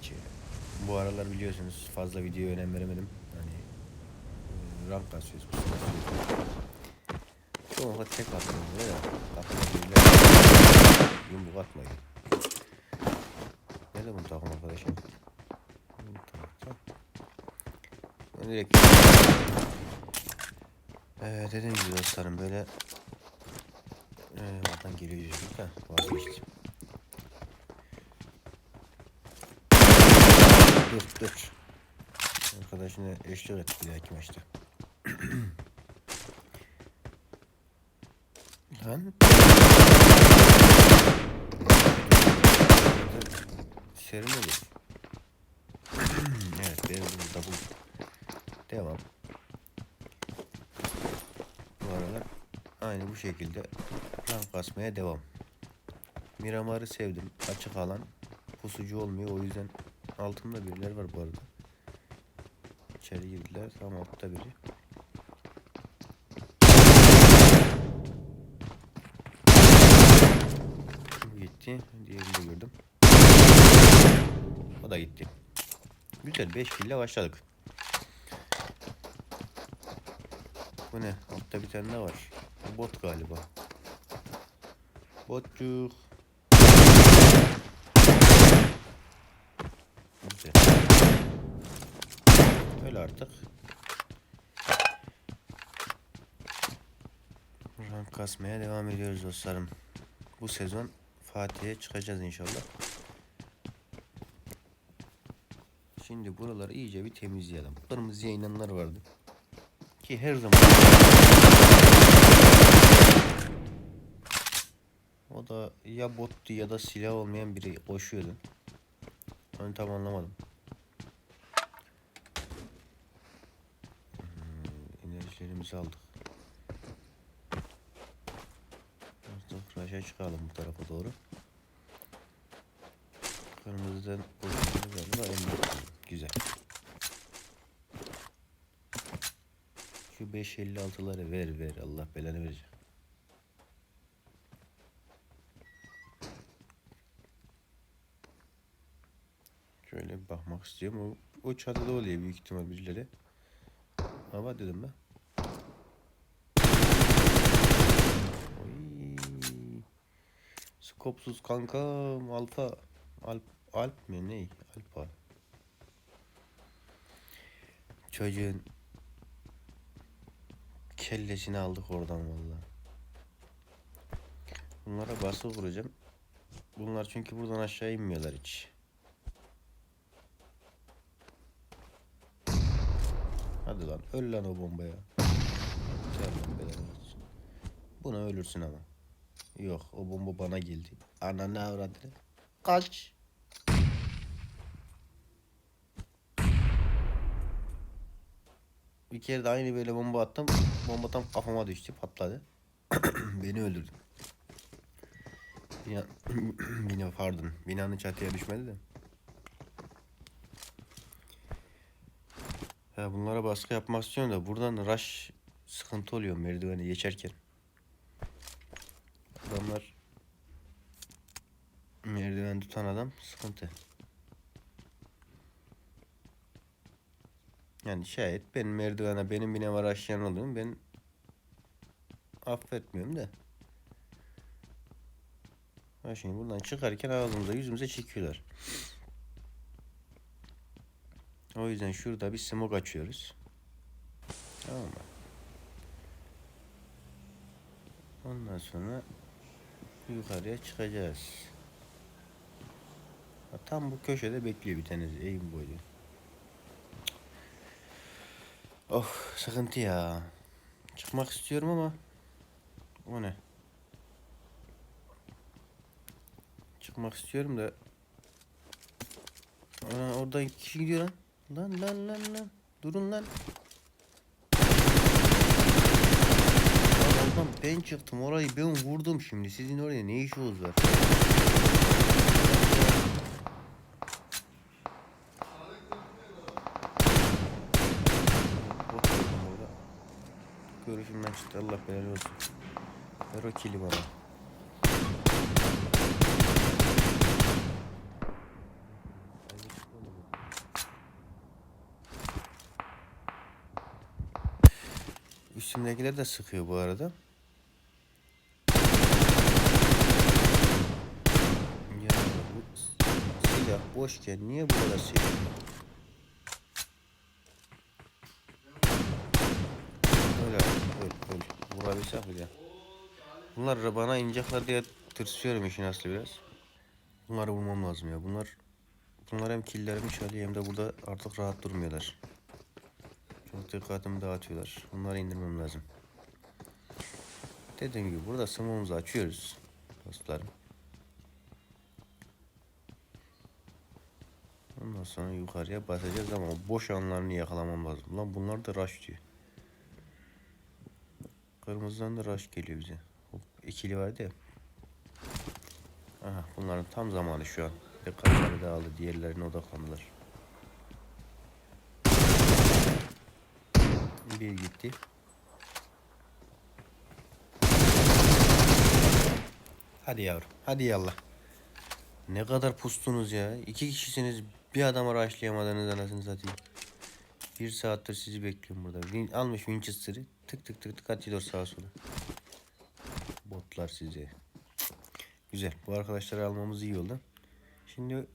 maçı. Bu aralar biliyorsunuz fazla videoya önem veremedim. Hani e, rank kasıyoruz. bu sıra sürekli. Çoğunlukla tek de. Takıma birileri yumruk atmayın. Nerede bu takım arkadaşım? Direkt ee, dediğim gibi dostlarım böyle ee, oradan geliyor yüzük da vazgeçtim. Dur dur. Arkadaşını eşlik etti bir dahaki maçta. Lan. Serin olur. evet benim burada bu. Devam. Bu aralar aynı bu şekilde rank basmaya devam. Miramar'ı sevdim. Açık alan pusucu olmuyor. O yüzden altımda birileri var bu arada. İçeri girdiler. Tam altta biri. Gitti. Diğerini de gördüm. O da gitti. Güzel 5 kille başladık. Bu ne? Altta bir tane var. Bot galiba. Botçuk. Güzel. Öyle artık. Rank kasmaya devam ediyoruz dostlarım. Bu sezon Fatih'e çıkacağız inşallah. Şimdi buraları iyice bir temizleyelim. Kırmızı yayınlar vardı. Ki her zaman O da ya bottu ya da silah olmayan biri koşuyordu. Onu tam anlamadım. Hmm, enerjilerimizi aldık. Artık raşa çıkalım bu tarafa doğru. Kırmızıdan koştuğumuz galiba en Güzel. Şu 556'ları ver ver Allah belanı verecek. Bakmak istiyorum. O, o çatıda oluyor büyük ihtimal birileri. Ama dedim ben. Oy. Skopsuz kankam alfa alp alp mi ne? Alfa. Çocuğun kellesini aldık oradan valla. Bunlara bası kuracağım. Bunlar çünkü buradan aşağı inmiyorlar hiç. Hadi lan öl lan o bombaya. Buna ölürsün ama. Yok o bomba bana geldi. Ananı avradını. Kaç. Bir kere de aynı böyle bomba attım. Bomba tam kafama düştü patladı. Beni öldürdü. Bina, bina pardon. Binanın çatıya düşmedi de. Ya bunlara baskı yapmak istiyorum da buradan rush sıkıntı oluyor merdiveni geçerken. Adamlar merdiven tutan adam sıkıntı. Yani şayet benim merdivene benim bine var aşağı oluyorum ben affetmiyorum da. Ha şimdi buradan çıkarken ağzımıza yüzümüze çekiyorlar. O yüzden şurada bir smoke açıyoruz. Tamam mı? Ondan sonra yukarıya çıkacağız. Tam bu köşede bekliyor bir tanesi eğim boyu. Of sıkıntı ya. Çıkmak istiyorum ama o ne? Çıkmak istiyorum da Ana orada iki kişi gidiyor lan. Lan lan lan lan. Durun lan. Oradan ben çıktım orayı ben vurdum şimdi. Sizin oraya ne işiniz var? Görüşümden çıktı. Allah belanı olsun. Ver o kili bana. Üstümdekiler de sıkıyor bu arada. Ya bu silah boşken niye bu kadar şey? Öyle öyle öyle. Vurabilsek bile. Bunlar bana inecekler diye tırsıyorum işin aslı biraz. Bunları vurmam lazım ya. Bunlar bunlar hem killerimi çalıyor hem de burada artık rahat durmuyorlar. Çok dikkatimi dağıtıyorlar. Bunları indirmem lazım. Dediğim gibi burada sımığımızı açıyoruz dostlarım. Ondan sonra yukarıya basacağız ama boş anlarını yakalamam lazım. Lan bunlar da rush diyor. Kırmızıdan da rush geliyor bize. Hop, ikili vardı ya. Aha bunların tam zamanı şu an. Dikkatleri dağıldı. Diğerlerine odaklandılar. Bir gitti. Hadi yavrum. Hadi yallah. Ne kadar pustunuz ya. İki kişisiniz. Bir adama raşlayamadınız anasını satayım. Bir saattir sizi bekliyorum burada. Win, almış Winchester'ı. Tık tık tık tık atıyor sağa sola. Botlar size. Güzel. Bu arkadaşları almamız iyi oldu. Şimdi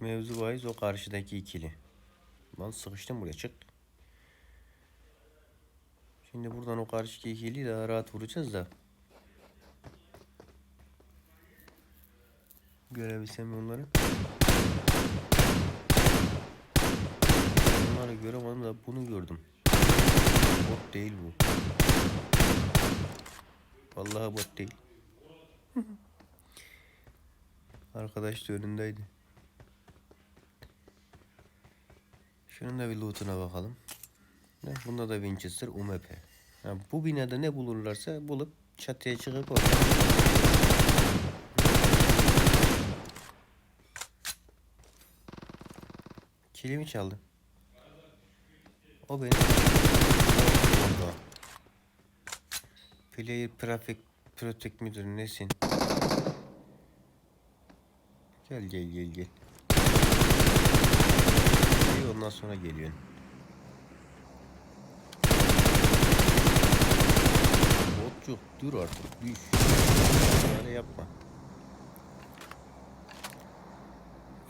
mevzu bahis o karşıdaki ikili. Lan sıkıştım buraya çık. Şimdi buradan o karşıdaki ikiliyi daha rahat vuracağız da. Görebilsem onları. Onları göremedim da bunu gördüm. Bot değil bu. Vallahi bot değil. Arkadaş da önündeydi. Şunun da bir lootuna bakalım. Ne? Bunda da Winchester UMP. Ha, bu binada ne bulurlarsa bulup çatıya çıkıp orada. Kilimi çaldı. O benim. Player Prefect Protect müdür nesin? Gel gel gel gel. Ondan sonra geliyorsun. Botçuk dur artık düş. Böyle yapma.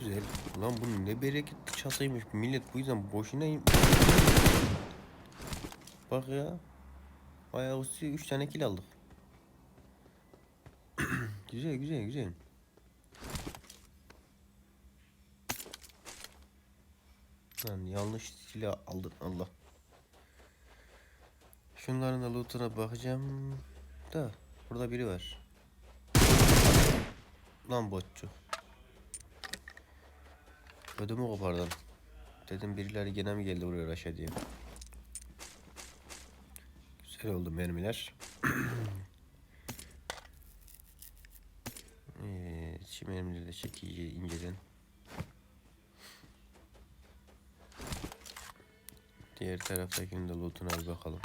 Güzel. Lan bu ne bereketli çatıymış. Millet bu yüzden boşuna Bak ya. Ayaküstü 3 tane kill aldık. güzel güzel güzel. Lan yanlış silah aldın Allah. Şunların da lootuna bakacağım da burada biri var. Lan botçu. Ödümü kopardım. Dedim birileri gene mi geldi buraya raşa diye. Güzel oldu mermiler. evet, şimdi mermileri de çek iyice inceden. Diğer taraftakinin de lootuna bakalım.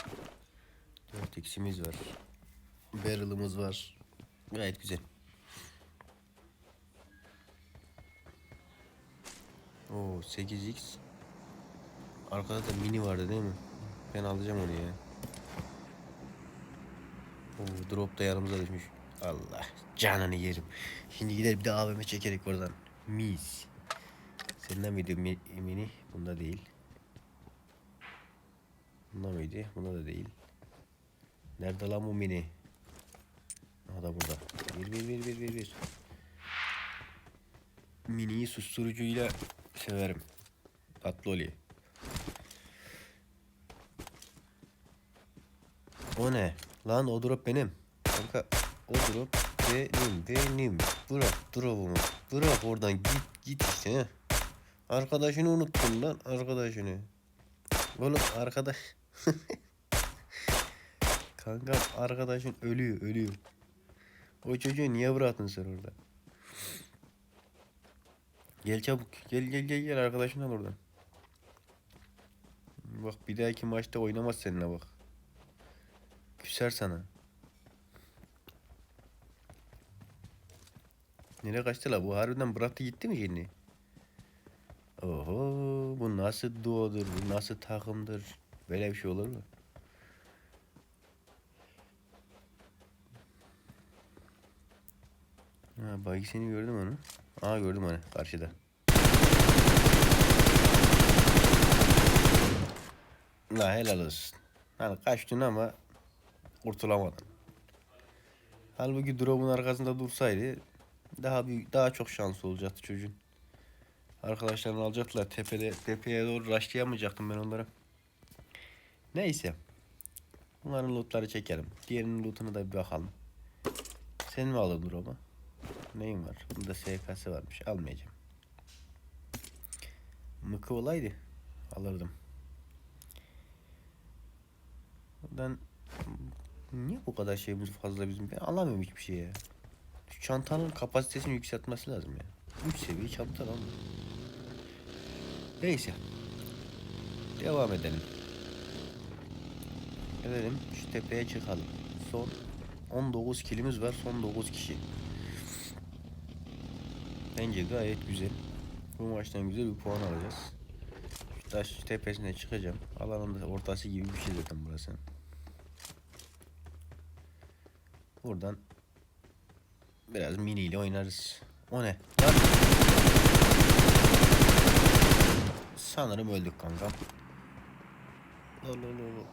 4 x'imiz var. Barrel'ımız var. Gayet güzel. Oo 8x. Arkada da mini vardı değil mi? Ben alacağım onu ya. Oo drop da yanımıza düşmüş. Allah canını yerim. Şimdi gider bir de AVM çekerek oradan. Mis. Senden miydi mi- mini? Bunda değil. Bunda mıydı? Bunda da değil. Nerede lan bu mini? Aha da burada. Bir bir bir bir bir bir. Miniyi susturucuyla severim. Oluyor. O ne? Lan o drop benim. Kanka o drop benim benim. Bırak drop'umu. Bırak oradan git git işte. he. Arkadaşını unuttun lan arkadaşını. Oğlum arkadaş. Kankam arkadaşın ölüyor ölüyor. O çocuğu niye bıraktın sen orada? Gel çabuk. Gel gel gel gel arkadaşın al oradan. Bak bir dahaki maçta oynamaz seninle bak. küser sana. Nereye kaçtı la bu? Harbiden bıraktı gitti mi şimdi? Oho bu nasıl duodur, bu nasıl takımdır? Böyle bir şey olur mu? Ha, bagi seni gördüm onu. Aa gördüm onu karşıda. La helal olsun. Hani kaçtın ama kurtulamadın. Halbuki drop'un arkasında dursaydı daha büyük, daha çok şans olacaktı çocuğun. Arkadaşlarını alacaktılar tepede tepeye doğru rushleyamayacaktım ben onlara. Neyse. Bunların lootları çekelim. Diğerinin lootuna da bir bakalım. Sen mi aldın drop'u? Neyin var? Bunda SKS varmış. Almayacağım. Mıkı olaydı. Alırdım. Ben niye bu kadar şeyimiz fazla bizim? Ben alamıyorum hiçbir şey ya. Şu çantanın kapasitesini yükseltmesi lazım ya. 3 seviye çanta lan. Neyse. Devam edelim. Edelim şu tepeye çıkalım. Son 19 kilimiz var. Son 9 kişi. Bence gayet güzel. Bu maçtan güzel bir puan alacağız. Şu taş tepesine çıkacağım. Alanın da ortası gibi bir şey zaten burası. Buradan biraz mini ile oynarız. O ne? Lan! Sanırım öldük kankam. Lo, lo, lo, lo.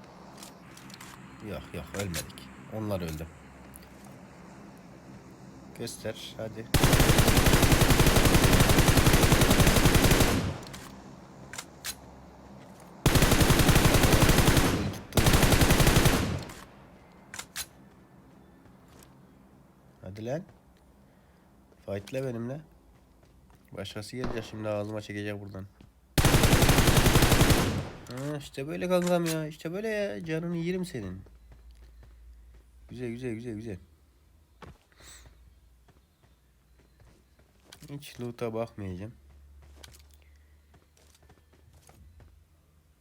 Yok yok ölmedik. Onlar öldü. Göster hadi. Hadi lan. Fight'le benimle. Başkası gelecek şimdi ağzıma çekecek buradan. Ha, işte böyle kankam ya. İşte böyle ya. Canını yerim senin. Güzel güzel güzel güzel. Hiç loot'a bakmayacağım.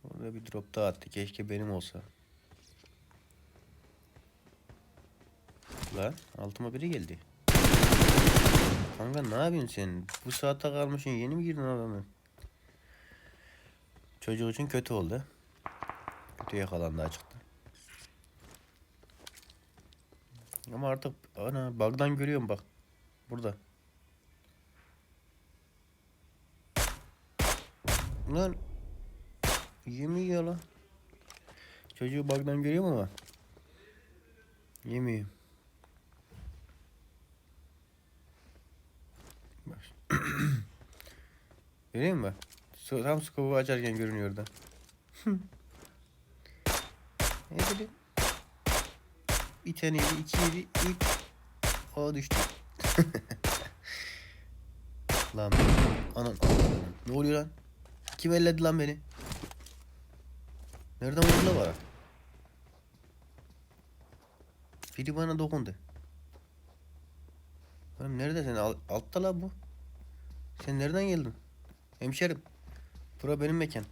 Orada bir drop daha attı. Keşke benim olsa. Lan altıma biri geldi. Kanka ne yapıyorsun sen? Bu saate kalmışsın yeni mi girdin adamı? Çocuk için kötü oldu. Kötü yakalandı açıkta. Ama artık ana bug'dan görüyorum bak. Burada. Lan yemiyor lan. Çocuğu bug'dan görüyorum ama yemiyor. Bak. Görüyor musun? Su- Tam skopu açarken görünüyor da. ne bileyim. Bir taneydi, ikiydi, üç. O düştü. lan anan. Ne oluyor lan? Kim elledi lan beni? Nereden vurdu bana? Biri bana dokundu. Oğlum nerede sen? Al- altta la bu. Sen nereden geldin? Hemşerim. Bura benim mekan.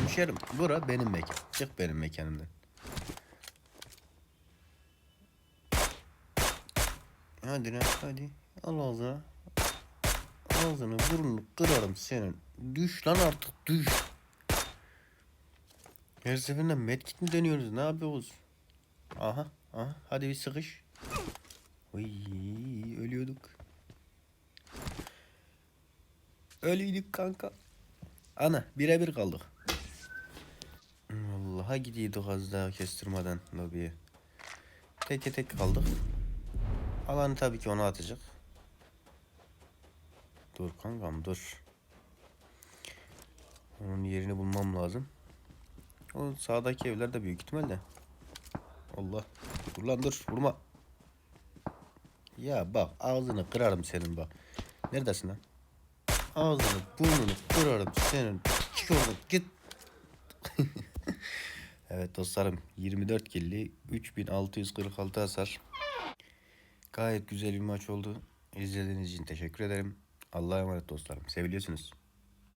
Hemşerim. Bura benim mekan. Çık benim mekanımdan. Hadi lan hadi. Al ağzına. Ağzını burnunu kırarım senin. Düş lan artık düş. Her seferinde medkit mi deniyoruz? Ne yapıyoruz? Aha, aha. Hadi bir sıkış. Oy, ölüyorduk. Ölüydük kanka. Ana, birebir kaldık. Vallahi gidiyorduk az daha kestirmeden lobiye. Teke tek kaldık. Alanı tabii ki ona atacak. Dur kankam dur. Onun yerini bulmam lazım. O sağdaki evler de büyük ihtimalle. Allah. Dur lan dur vurma. Ya bak ağzını kırarım senin bak. Neredesin lan? Ağzını burnunu kırarım senin. Çık oradan git. evet dostlarım 24 killi 3646 hasar. Gayet güzel bir maç oldu. İzlediğiniz için teşekkür ederim. Allah'a emanet dostlarım. Seviliyorsunuz.